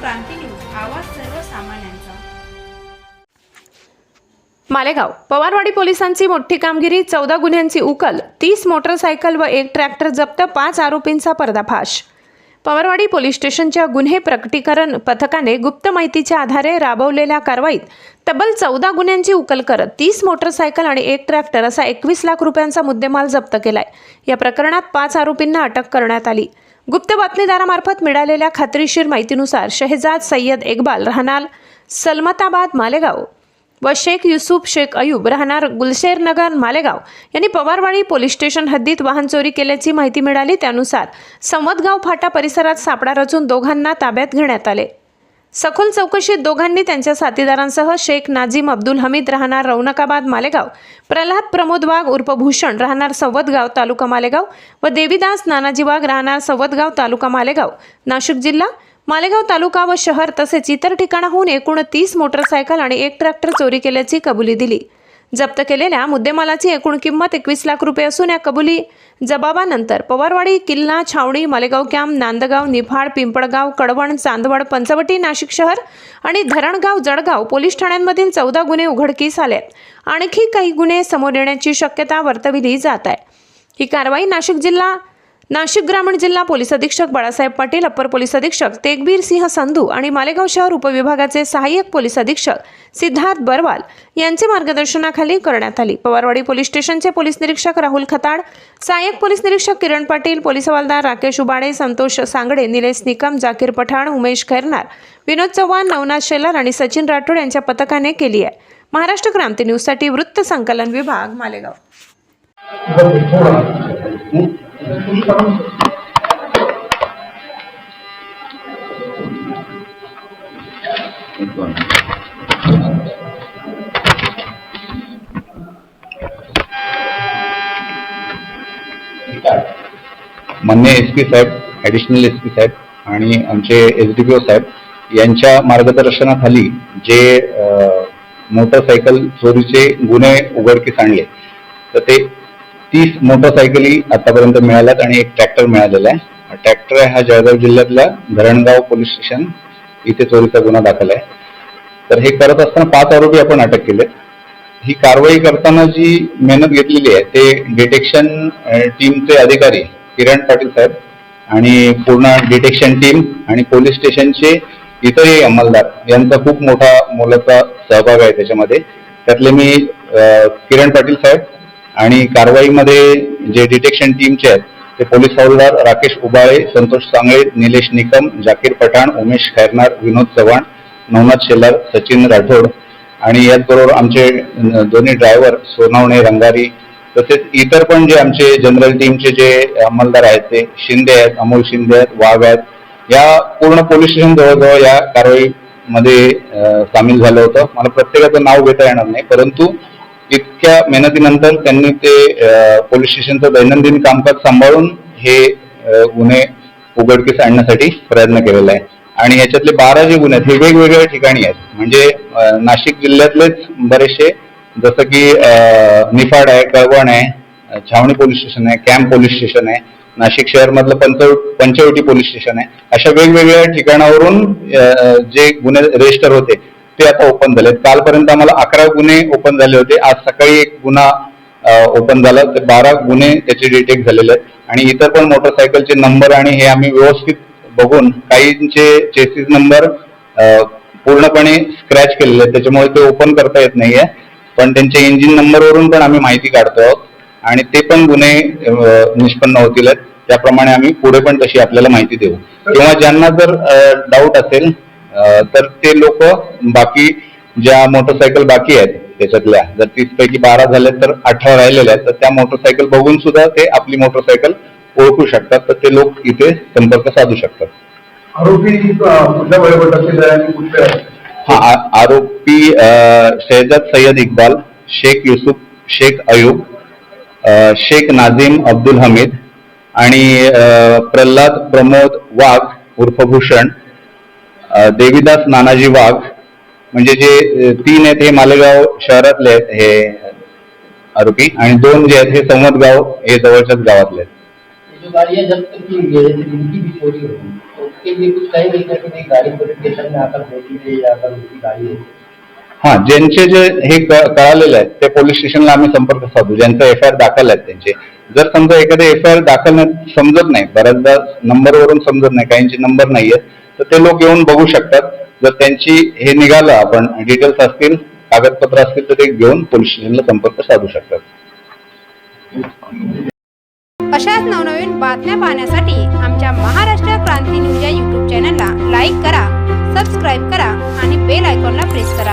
क्रांती news आवाज सर्वसामान्यांचा. मालेगाव पवारवाडी पोलिसांची मोठी कामगिरी चौदा गुन्ह्यांची उकल तीस मोटरसायकल व एक ट्रॅक्टर जप्त पाच आरोपींचा पर्दाफाश. पवारवाडी पोलीस स्टेशनच्या गुन्हे प्रकटीकरण पथकाने गुप्त माहितीच्या आधारे राबवलेल्या कारवाईत तब्बल चौदा गुन्ह्यांची उकल करत तीस मोटरसायकल आणि एक ट्रॅक्टर असा एकवीस लाख रुपयांचा मुद्देमाल जप्त केलाय. या प्रकरणात पाच आरोपींना अटक करण्यात आली. गुप्त बातमीदारामार्फत मिळालेल्या खात्रीशीर माहितीनुसार शहजाद सय्यद इक्बाल राहणार सलमताबाद मालेगाव. व शेख युसुफ शेख अयूब राहणार गुलशेर नगर मालेगाव. यांनी पवारवाडी पोलीस स्टेशन हद्दीत वाहन चोरी केल्याची माहिती मिळाली. त्यानुसार संवतगाव फाटा परिसरात सापळा रचून दोघांना ताब्यात घेण्यात आले. सखोल चौकशीत दोघांनी त्यांच्या साथीदारांसह शेख नाझीम अब्दुल हमीद राहणार रौनकाबाद मालेगाव. प्रल्हाद प्रमोद वाघ उर्फ भूषण राहणार सवदगाव तालुका मालेगाव व देवीदास नानाजी वाघ राहणार सवदगाव तालुका मालेगाव. नाशिक जिल्हा मालेगाव तालुका व शहर तसेच इतर ठिकाणाहून एकूण तीस मोटरसायकल आणि एक ट्रॅक्टर चोरी केल्याची कबुली दिली. जप्त केलेल्या मुद्देमालाची एकूण किंमत एकवीस लाख रुपये असून या कबुली जबाबानंतर पवारवाडी किल्ला छावणी मालेगाव कॅम्प नांदगाव निफाड पिंपळगाव कडवण चांदवड पंचवटी नाशिक शहर आणि धरणगाव जळगाव पोलीस ठाण्यांमधील चौदा गुन्हे उघडकीस आले आणखी काही गुन्हे समोर येण्याची शक्यता वर्तविली जात आहे. ही कारवाई नाशिक जिल्हा नाशिक ग्रामीण जिल्हा पोलीस अधीक्षक बाळासाहेब पाटील अप्पर पोलीस अधीक्षक तेगबीर सिंह संधू आणि मालेगाव शहर उपविभागाचे सहाय्यक पोलीस अधीक्षक सिद्धार्थ बरवाल यांचे मार्गदर्शनाखाली करण्यात आली. पवारवाडी पोलीस स्टेशनचे पोलीस निरीक्षक राहुल खताड सहाय्यक पोलीस निरीक्षक किरण पाटील पोलीस हवालदार राकेश उबाडे संतोष सांगडे निलेश निकम जाकीर पठाण उमेश खैरनार विनोद चव्हाण नवनाथ शेलार आणि सचिन राठोड यांच्या पथकाने केली आहे. महाराष्ट्र क्रांती न्यूजसाठी वृत्त संकलन विभाग मालेगाव. मान्य एस पी साहेब ॲडिशनल एस पी साहेब आणि आमचे एस डी पी ओ साहेब यांच्या मार्गदर्शनाखाली जे मोटरसायकल चोरीचे गुन्हे उघडकीस आणले तर ते तीस मोटरसायकली आतापर्यंत मिळाल्यात आणि एक ट्रॅक्टर मिळालेला आहे. ट्रॅक्टर हा जळगाव जिल्ह्यातल्या धरणगाव पोलीस स्टेशन इथे चोरीचा गुन्हा दाखल आहे. तर हे करत असताना पाच आरोपी आपण अटक केले ही कारवाई करताना जी मेहनत घेतलेली आहे ते डिटेक्शन टीमचे अधिकारी किरण पाटील साहेब आणि पूर्ण डिटेक्शन टीम आणि पोलीस स्टेशनचे इतरही अंमलदार यांचा खूप मोठा मोलाचा सहभाग आहे त्याच्यामध्ये. त्यातले मी किरण पाटील साहेब आणि कारवाईमध्ये जे डिटेक्शन टीमचे आहेत ते पोलीस हवालदार राकेश उबाळे संतोष सांगळे निलेश निकम जाकीर पठाण उमेश खैरनार विनोद चव्हाण नवनाथ शेलार सचिन राठोड आणि याचबरोबर आमचे दोन्ही ड्रायव्हर सोनावणे रंगारी तसेच इतर पण जे आमचे जनरल टीमचे जे अंमलदार आहेत ते शिंदे आहेत अमोल शिंदे आहेत वाघ आहेत या पूर्ण पोलीस स्टेशन जवळजवळ या कारवाईमध्ये सामील झालं होतं. मला प्रत्येकाचं नाव घेता येणार नाही परंतु इतक्या मेहनतीनंतर त्यांनी ते पोलीस स्टेशनचं दैनंदिन कामकाज सांभाळून हे गुन्हे उघडकीस आणण्यासाठी प्रयत्न केलेला आहे आणि याच्यातले बारा जे गुन्हे आहेत हे वेगवेगळ्या ठिकाणी आहेत. म्हणजे नाशिक जिल्ह्यातलेच बरेचसे जसं की निफाड आहे कळवण आहे छावणी पोलीस स्टेशन आहे कॅम्प पोलीस स्टेशन आहे नाशिक शहरमधलं पंचव पंच पंचवटी पोलीस स्टेशन आहे. अशा वेगवेगळ्या ठिकाणावरून जे गुन्हे रजिस्टर होते ते आता ओपन झालेत. कालपर्यंत आम्हाला अकरा गुन्हे ओपन झाले होते. आज सकाळी एक गुन्हा ओपन झाला. तर बारा गुन्हे त्याचे डिटेक्ट झालेले आहेत. आणि इतर पण मोटरसायकलचे नंबर आणि हे आम्ही व्यवस्थित बघून काहींचे चेसिस नंबर पूर्णपणे स्क्रॅच केलेले आहेत. त्याच्यामुळे ते ओपन करता येत नाहीये. पण त्यांच्या इंजिन नंबरवरून पण आम्ही माहिती काढतो आहोत. आणि ते पण गुन्हे निष्पन्न होतील. त्याप्रमाणे आम्ही पुढे पण तशी आपल्याला माहिती देऊ. किंवा ज्यांना जर डाऊट असेल तर ते लोक बाकी ज्या मोटरसायकल बाकी आहेत त्याच्यातल्या जर तीस पैकी बारा झाले तर अठरा राहिलेल्या आहेत तर त्या मोटरसायकल बघून सुद्धा ते आपली मोटरसायकल ओळखू शकतात तर ते लोक इथे संपर्क साधू शकतात. आरोपी अं, कुठल्या वयोगटातील आहे आणि कुठले आहे हा आरोपी अ, शहजाद सय्यद इक्बाल शेख युसुफ शेख अयूब शेख नाझीम अब्दुल हमीद आणि प्रल्हाद प्रमोद वाघ उर्फ भूषण देवीदास नानाजी वाघ म्हणजे जे तीन आहेत हे मालेगाव शहरातले आहेत हे आरोपी आणि दोन जे आहेत हे संवतगाव हे जवळच्याच गावातले आहेत. जो गाड़ियाँ जब्त की हुई है जैसे इनकी भी चोरी होगी तो उसके लिए कुछ कहेंगे क्या कि नहीं गाड़ी पुलिस स्टेशन में आकर होती है या अगर उसकी गाड़ी है हा ज्यांचे जे हे कळालेले आहेत ते पोलीस स्टेशनला आम्ही संपर्क साधू. ज्यांचा एफ आय आर दाखल आहेत त्यांचे. जर समजा एखादे एफ आय आर दाखल नाही समजत नाही बऱ्याचदा नंबरवरून समजत नाही काहींचे नंबर नाही आहेत तर ते लोक येऊन बघू शकतात. जर त्यांची हे निघालं आपण डिटेल्स असतील कागदपत्र असतील तर ते घेऊन पोलीस स्टेशनला संपर्क साधू शकतात. अशाच नवनवीन बातम्या पाहण्यासाठी आमच्या महाराष्ट्र क्रांती न्यूज या युट्यूब चॅनलला लाईक करा सबस्क्राईब करा आणि बेल आयकॉनला प्रेस करा.